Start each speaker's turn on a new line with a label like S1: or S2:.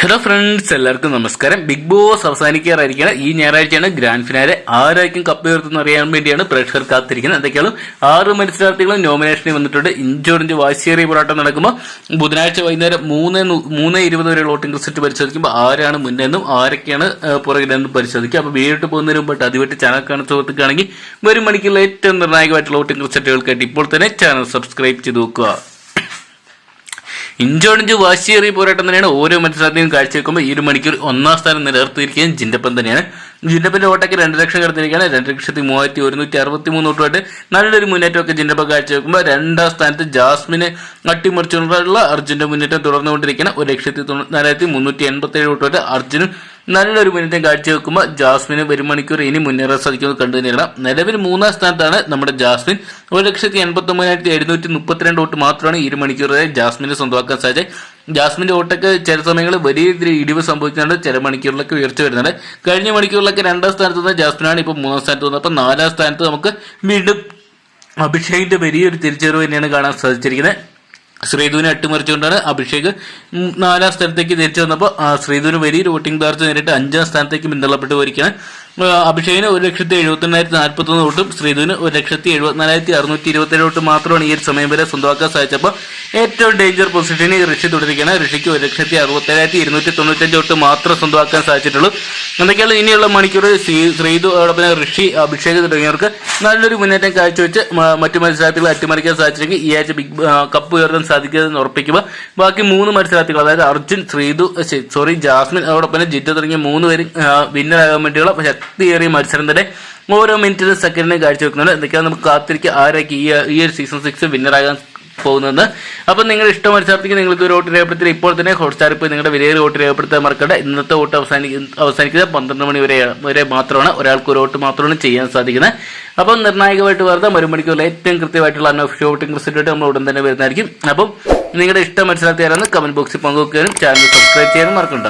S1: Hello friends എല്ലാവർക്കും നമസ്കാരം. Bigg Boss അവസാനിക്കാറായിരിക്കുകയാണ്. ഈ ഞായറാഴ്ചയാണ് ഗ്രാൻഡ് ഫിനാലെ ആരായിരിക്കും കപ്പ് ഉയർത്തുന്ന അറിയാൻ വേണ്ടിയാണ് പ്രേക്ഷകർ കാത്തിരിക്കുന്നത്. എന്തൊക്കെയാണ്? ആറ് മത്സരാർത്ഥികളും നോമിനേഷനിൽ വന്നിട്ടുണ്ട്. ഇഞ്ചോടിഞ്ച് വാശിയേറിയ പോരാട്ടം നടക്കുമ്പോൾ ബുധനാഴ്ച വൈകുന്നേരം മൂന്ന് മൂന്ന് ഇരുപത് വരെ വോട്ടിംഗ് റിസൾട്ട് പരിശോധിക്കുമ്പോൾ ആരാണ് മുന്നേന്നും ആരൊക്കെയാണ് പുറകിലെന്നും പരിശോധിക്കുക. അപ്പോൾ വീട്ടിൽ പോകുന്നതിന് മുമ്പായിട്ട് അതുമായിട്ട് ചാനൽ കാണുന്ന സുഹൃത്തുക്കാണെങ്കിൽ വരും മണിക്കുള്ള ഏറ്റവും നിർണായകമായിട്ടുള്ള വോട്ടിംഗ് റിസൾട്ടുകൾക്കായിട്ട് ഇപ്പോൾ തന്നെ ചാനൽ സബ്സ്ക്രൈബ് ചെയ്ത് നോക്കുക ഇഞ്ചോടിഞ്ച് വാശിയേറിയ പോരാട്ടം തന്നെയാണ് ഓരോ മത്സരത്തെയും കാഴ്ചവെക്കുമ്പോൾ ഈ ഒരു മണിക്കൂർ ഒന്നാം സ്ഥാനം നിലനിർത്തിയിരിക്കുകയും ജിൻഡപ്പൻ തന്നെയാണ്. ജിൻഡപ്പന്റെ ഓട്ടയ്ക്ക് രണ്ട് ലക്ഷം കടന്നിരിക്കുകയാണ് രണ്ട് ലക്ഷത്തി മൂവായിരത്തി ഒരുന്നൂറ്റി അറുപത്തി മൂന്ന് തൊട്ടുമായിട്ട് നല്ലൊരു മുന്നേറ്റമൊക്കെ ജിൻഡപ്പൻ കാഴ്ചവെക്കുമ്പോൾ രണ്ടാം സ്ഥാനത്ത് ജാസ്മിനെ അട്ടിമറിച്ചുകൊണ്ടുള്ള അർജുന്റെ മുന്നേറ്റം തുടർന്നുകൊണ്ടിരിക്കുകയാണ്. ഒരു ലക്ഷത്തി തൊണ്ണൂറ്റി മുന്നൂറ്റി എൺപത്തി ഏഴ് തൊട്ടുമായിട്ട് അർജുനും നല്ലൊരു മുന്നേറ്റം കാഴ്ചവെക്കുമ്പോൾ ജാസ്മിന് ഒരു മണിക്കൂർ ഇനി മുന്നേറാൻ സാധിക്കുമെന്ന് കണ്ടു തന്നെയാണ്. നിലവിൽ മൂന്നാം സ്ഥാനത്താണ് നമ്മുടെ ജാസ്മിൻ. ഒരു ലക്ഷത്തി എൺപത്തി ഒമ്പതിനായിരത്തി എഴുന്നൂറ്റി മുപ്പത്തിരണ്ട് വോട്ട് മാത്രമാണ് ഈ ഒരു മണിക്കൂറിൽ ജാസ്മിന് സ്വന്തമാക്കാൻ സാധിച്ചത്. ജാസ്മിന്റെ വോട്ടൊക്കെ ചില സമയങ്ങളിൽ വലിയ രീതിയിൽ ഇടിവ് സംഭവിക്കുന്നുണ്ട്. ചില മണിക്കൂറിലൊക്കെ ഉയർച്ച വരുന്നുണ്ട്. കഴിഞ്ഞ മണിക്കൂറിലൊക്കെ രണ്ടാം സ്ഥാനത്ത് നിന്ന് ജാസ്മിനാണ് ഇപ്പോൾ മൂന്നാം സ്ഥാനത്ത് വന്നത്. അപ്പോൾ നാലാം സ്ഥാനത്ത് നമുക്ക് വീണ്ടും അഭിഷേകിന്റെ വലിയൊരു തിരിച്ചറിവ് തന്നെയാണ് കാണാൻ സാധിച്ചിരിക്കുന്നത്. ശ്രീധുവിനെ അട്ടിമറിച്ചുകൊണ്ടാണ് അഭിഷേക് നാലാം സ്ഥാനത്തേക്ക് തിരിച്ചു വന്നപ്പോൾ ശ്രീധുവിന് വലിയൊരു വോട്ടിംഗ് തകർച്ച നേരിട്ട് അഞ്ചാം സ്ഥാനത്തേക്ക് പിന്തള്ളപ്പെട്ടു പോയിരിക്കുകയാണ് അഭിഷേകിന് ഒരു ലക്ഷത്തി എഴുപത്തെണ്ണായിരത്തി നാൽപ്പത്തൊന്ന് വോട്ടും ശ്രീധുവിന് ഒരു ലക്ഷത്തി എഴുപത്തിനാലായിരത്തി അറുന്നൂറ്റി ഇരുപത്തേഴ് വോട്ട് മാത്രമാണ് ഈ ഒരു സമയം വരെ സ്വന്തമാക്കാൻ സാധിച്ചപ്പോൾ ഏറ്റവും ഡേഞ്ചർ പൊസിഷനിൽ ഋഷി തുടരുകയാണ്. ഋഷിക്ക് ഒരു ലക്ഷത്തി അറുപത്തേഴായിരത്തി ഇരുന്നൂറ്റി തൊണ്ണൂറ്റഞ്ച് വോട്ട് മാത്രം സ്വന്തമാക്കാൻ സാധിച്ചിട്ടുള്ളൂ. എന്തൊക്കെയാണ് ഇനിയുള്ള മണിക്കൂർ? ശ്രീ- ശ്രീധു അതോടൊപ്പം ഋഷി അഭിഷേക് തുടങ്ങിയവർക്ക് നല്ലൊരു മുന്നേറ്റം കാഴ്ചവെച്ച് മറ്റു മത്സരാർത്ഥികളെ അട്ടിമറിക്കാൻ സാധിച്ചെങ്കിൽ ഈ ആഴ്ച ബിഗ് കപ്പ് ഉയർത്താൻ സാധിക്കുമെന്ന് ഉറപ്പിക്കുക. ബാക്കി മൂന്ന് മത്സരാർത്ഥികൾ അതായത് അർജുൻ ശ്രീധു സോറി ജാസ്മിൻ അതോടൊപ്പം ജിറ്റ തുടങ്ങിയ മൂന്ന് പേരും വിന്നറാകാൻ വേണ്ടിയുള്ള ശക്തിയേറിയ മത്സരം തന്നെ. ഓരോ മിനിറ്റിനും സെക്കൻഡിനും കാഴ്ചവെക്കുന്നുണ്ട് എന്തൊക്കെയാണ് നമുക്ക് കാത്തിരിക്കുക ആരൊക്കെ ഈ ഈ ഒരു സീസൺ സിക്സ് വിന്നറാകാൻ പോകുന്നത്. അപ്പം നിങ്ങൾ ഇഷ്ടം മത്സരത്തിൽ നിങ്ങൾ ഇതൊരു വോട്ട് രേഖപ്പെടുത്തി ഇപ്പോൾ തന്നെ ഹോട്ട്സ്റ്റാർ പോയി നിങ്ങളുടെ വിലയേറിയ വോട്ട് രേഖപ്പെടുത്താൻ മറക്കട്ടെ ഇന്നത്തെ വോട്ട് അവസാനിക്കുന്ന അവസാനിക്കുന്നത് പന്ത്രണ്ട് മണി വരെ വരെ മാത്രമാണ്. ഒരാൾക്ക് ഒരു വോട്ട് മാത്രമാണ് ചെയ്യാൻ സാധിക്കുന്നത്. അപ്പം നിർണായകമായിട്ട് വരുന്ന ഒരു മണിക്കൂറിൽ ഏറ്റവും കൃത്യമായിട്ടുള്ള അൺഒഫീഷ്യൽ വോട്ടിംഗ് റിസൾട്ട് നമ്മൾ ഉടൻ തന്നെ വരുന്നതായിരിക്കും. അപ്പം നിങ്ങളുടെ ഇഷ്ടം മത്സരത്തിൽ കമന്റ് ബോക്സിൽ പങ്കുവെക്കാനും ചാനൽ സബ്സ്ക്രൈബ് ചെയ്യാനും മറക്കണ്ട.